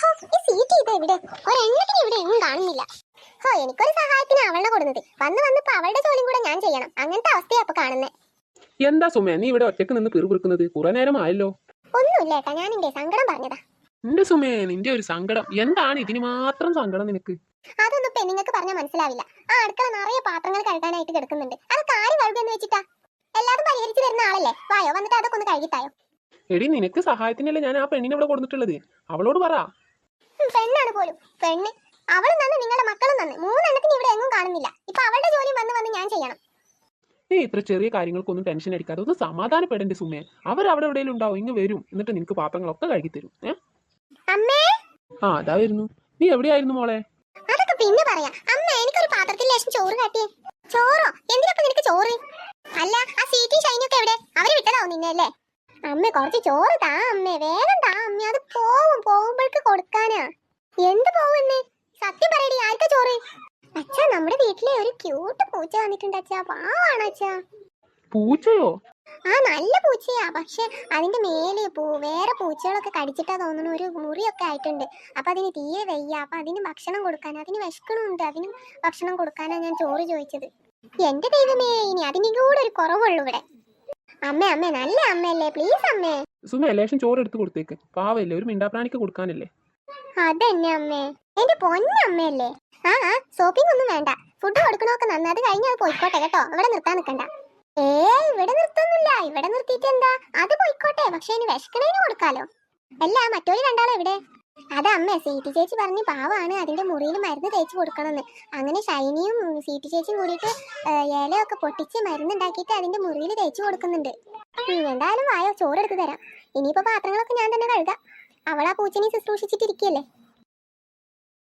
ഹോ, ഈ സീറ്റ് ഇത് എവിടെ ഒരെണ്ണത്തിന് ഇവിടെ എങ്ങും കാണുന്നില്ല. ഹോ എനിക്കൊരു സഹായത്തിന് അവളുടെ കൊടുത്തത് വന്ന് വന്നിപ്പോ അവളുടെ ജോലിയും കൂടെ ഞാൻ ചെയ്യണം. അങ്ങനത്തെ അവസ്ഥയാ അപ്പൊ കാണുന്നേ. എന്താ സുമേ നീ ഇവിടെ ഒറ്റയ്ക്ക് നിന്ന് പിറുപിറുക്കുന്നത് കുറെ നേരം ആയല്ലോ. ഒന്നുമില്ല ഏട്ടാ ഞാൻ എന്റെ സങ്കടം പറഞ്ഞതാ. നിന്റെ സുമേ നിന്റെ ഒരു സങ്കടം? എന്താണ് ഇതിന് മാത്രം സങ്കടം നിനക്ക്? അതൊന്നും ഇപ്പൊ നിങ്ങൾക്ക് പറഞ്ഞാൽ മനസ്സിലാവില്ല. ആ അടുക്കള നിറയെ പാത്രങ്ങൾ കഴുകാനായിട്ട് കിടക്കുന്നുണ്ട്. അതൊക്കെ ആര് കഴുകുമെന്ന് വെച്ചിട്ടാ? എല്ലാതും പരിഹരിച്ചു തരുന്ന ആളല്ലേ? വായോ വന്നിട്ട് അതൊക്കെ ഒന്ന് കഴുകിത്തായോ? എടി നിനക്ക് സഹായത്തിനല്ലേ ഞാൻ ആ പെണ്ണിനെ ഇവിടെ കൊടുത്തിട്ടുള്ളത്? അവളോട് പറ. പെണ്ണാണ് പോലും. പെണ്ണ്. അവൾ തന്നെ നിങ്ങളുടെ മക്കളും നന്ന്. മൂന്നെണ്ണത്തിന് ഇവിടെ എങ്ങും കാണുന്നില്ല. ഇപ്പൊ അവളുടെ ജോലി വന്ന് വന്ന് ഞാൻ ചെയ്യണം. നീ ഇത്ര ചെറിയ കാര്യങ്ങൾക്കൊന്നും ടെൻഷൻ അടിക്കാതെ ഒന്ന് സമാധാനപ്പെടേണ്ട സുമേ. അവർ അവിടെ എവിടെയെങ്കിലും ഉണ്ടാവും ഇങ്ങ് വരും. എന്നിട്ട് നിനക്ക് പാത്രങ്ങളൊക്കെ കഴുകി തരും. അമ്മേ? ആ അതാ വരുന്നു. നീ എവിടെയായിരുന്നു മോളെ? അതൊക്കെ പിന്നെ പറയാം. അമ്മ എനിക്കൊരു പാത്രത്തിൽ ലേശം ചോറ് കാട്ടിയേ. ചോറോ? എന്തിനൊക്കെ നിനക്ക് ചോറ്? അല്ല ആ സീറ്റും ഷൈനൊക്കെ എവിടെ? അവർ വിട്ടതാവും നിന്നെ അല്ലേ? അമ്മ കുറച്ച് ചോറ് താ അമ്മേ. വേഗം താ അമ്മ. അത് പോവും പോകുമ്പോഴേക്ക് കൊടുക്കാനാ. എന്ത് പോവുന്നേ? സത്യം പറയടി ആർക്കാ ചോറ്. അച്ഛാ നമ്മുടെ വീട്ടിലെ ഒരു ക്യൂട്ട് പൂച്ച വന്നിട്ടുണ്ട് അച്ഛാ. പാവാണ് അച്ഛാ. പൂച്ചയോ? ആ നല്ല പൂച്ചയാ. പക്ഷെ അതിന്റെ മേലെ പൂ വേറെ പൂച്ചകളൊക്കെ കടിച്ചിട്ടാ തോന്നുന്നു. ഒരു മുറിയൊക്കെ ആയിട്ടുണ്ട്. അപ്പൊ അതിന് തീരെ വയ്യ. അപ്പൊ അതിന് ഭക്ഷണം കൊടുക്കാൻ അതിന് വിശക്കണമുണ്ട് അതിന് ഭക്ഷണം കൊടുക്കാനാ ഞാൻ ചോറ് ചോദിച്ചത്. എന്റെ ദൈവമേ ഇനി അതിന്റെ കൂടെ ഒരു കുറവുള്ളൂ ഇവിടെ. അമ്മ അമ്മ നല്ല അമ്മയല്ലേ? പ്ലീസ് അമ്മേ. സുമ ലേശം ചോറ് എടുത്ത് കൊടുത്തേക്ക്. പാവല്ലേ ഒരു മിണ്ടാപ്രാണിക്ക് കൊടുക്കാനല്ലേ? അതന്നെ അമ്മേ. എന്റെ പൊന്നമ്മയല്ലേ ആ ആ സോപ്പിംഗ് ഒന്നും വേണ്ട. ഫുഡ് കൊടുക്കണമൊക്കെ നന്നാ. അത് കഴിഞ്ഞ് അത് പോയിക്കോട്ടെ കേട്ടോ. ഇവിടെ നിർത്താൻ നിൽക്കണ്ട. ഏ ഇവിടെ നിർത്തുന്നില്ല ഇവിടെ നിർത്തിയിട്ട് എന്താ? അത് പോയിക്കോട്ടെ. പക്ഷെ ഇനി വിശക്കണേന് കൊടുക്കാലോ. അല്ല മറ്റൊരു രണ്ടാളോ എവിടെ അത് അമ്മ സീറ്റി ചേച്ചി പറഞ്ഞ് പാവാണ് അതിന്റെ മുറിയിൽ മരുന്ന് തേച്ച് കൊടുക്കണമെന്ന്. അങ്ങനെ ഷൈനിയും സീറ്റി ചേച്ചിയും കൂടിയിട്ട് ഇലയൊക്കെ പൊട്ടിച്ച് മരുന്ന് ഉണ്ടാക്കിയിട്ട് അതിന്റെ മുറിയിൽ തേച്ച് കൊടുക്കുന്നുണ്ട്. എന്തായാലും വായോ ചോറെടുത്ത് തരാം. ഇനിയിപ്പോ പാത്രങ്ങളൊക്കെ ഞാൻ തന്നെ കഴുകാം. അവൾ ആ പൂച്ചനെ ശുശ്രൂഷിച്ചിട്ടിരിക്കുകയല്ലേ